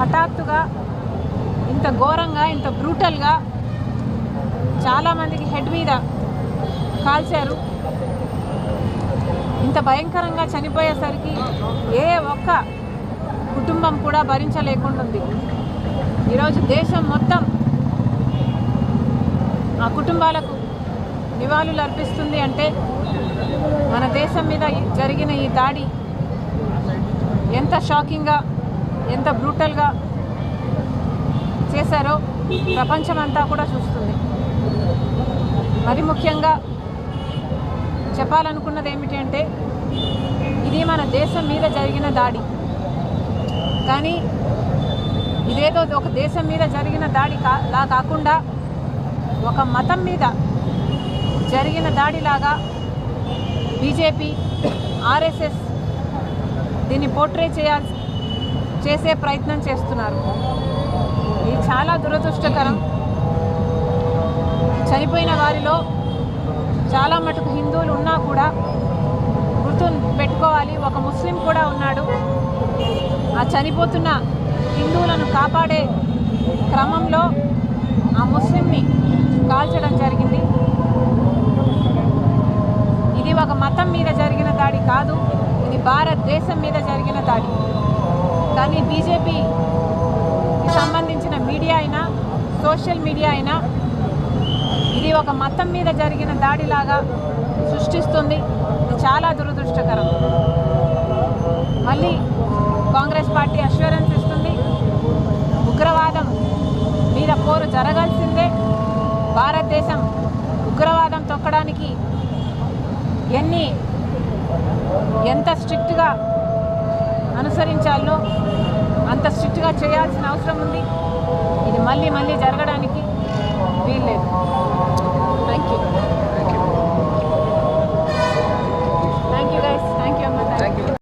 హఠాత్తుగా ఇంత ఘోరంగా ఇంత బ్రూటల్గా చాలామందికి హెడ్ మీద కాల్చారు. ఇంత భయంకరంగా చనిపోయేసరికి ఏ ఒక్క కుటుంబం కూడా భరించలేకుండా ఉంది ఈరోజు దేశం మొత్తం ఆ కుటుంబాలకు నివాళులు అర్పిస్తుంది అంటే మన దేశం మీద జరిగిన ఈ దాడి ఎంత షాకింగ్గా ఎంత బ్రూటల్గా చేశారో ప్రపంచమంతా కూడా చూస్తుంది. మరి ముఖ్యంగా చెప్పాలనుకున్నది ఏమిటి అంటే ఇది మన దేశం మీద జరిగిన దాడి. కానీ ఇదేదో ఒక దేశం మీద జరిగిన దాడి కా లా కాకుండా ఒక మతం మీద జరిగిన దాడిలాగా బీజేపీ ఆర్ఎస్ఎస్ దీన్ని పోర్ట్రే చేయాల్సి చేసే ప్రయత్నం చేస్తున్నారు. ఇది చాలా దురదృష్టకరం. చనిపోయిన వారిలో చాలా మటుకు హిందువులు ఉన్నా కూడా గుర్తు పెట్టుకోవాలి ఒక ముస్లిం కూడా ఉన్నాడు. ఆ చనిపోతున్న హిందువులను కాపాడే క్రమంలో ఆ ముస్లింని కాల్చడం జరిగింది. ఇది ఒక మతం మీద జరిగిన దాడి కాదు ఇది భారతదేశం మీద జరిగిన దాడి. కానీ బీజేపీకి సంబంధించిన మీడియా అయినా సోషల్ మీడియా అయినా ఇది ఒక మతం మీద జరిగిన దాడిలాగా సృష్టిస్తుంది. ఇది చాలా దురదృష్టకరం. మళ్ళీ కాంగ్రెస్ పార్టీ అష్యూరెన్స్ ఇస్తుంది. ఉగ్రవాదం మీద పోరు జరగాల్సిందే. భారతదేశం ఉగ్రవాదం తొక్కడానికి ఎన్ని ఎంత స్ట్రిక్ట్గా అనుసరించాలో అంత స్ట్రిక్ట్గా చేయాల్సిన అవసరం ఉంది. ఇది మళ్ళీ మళ్ళీ జరగడానికి వీల్లేదు.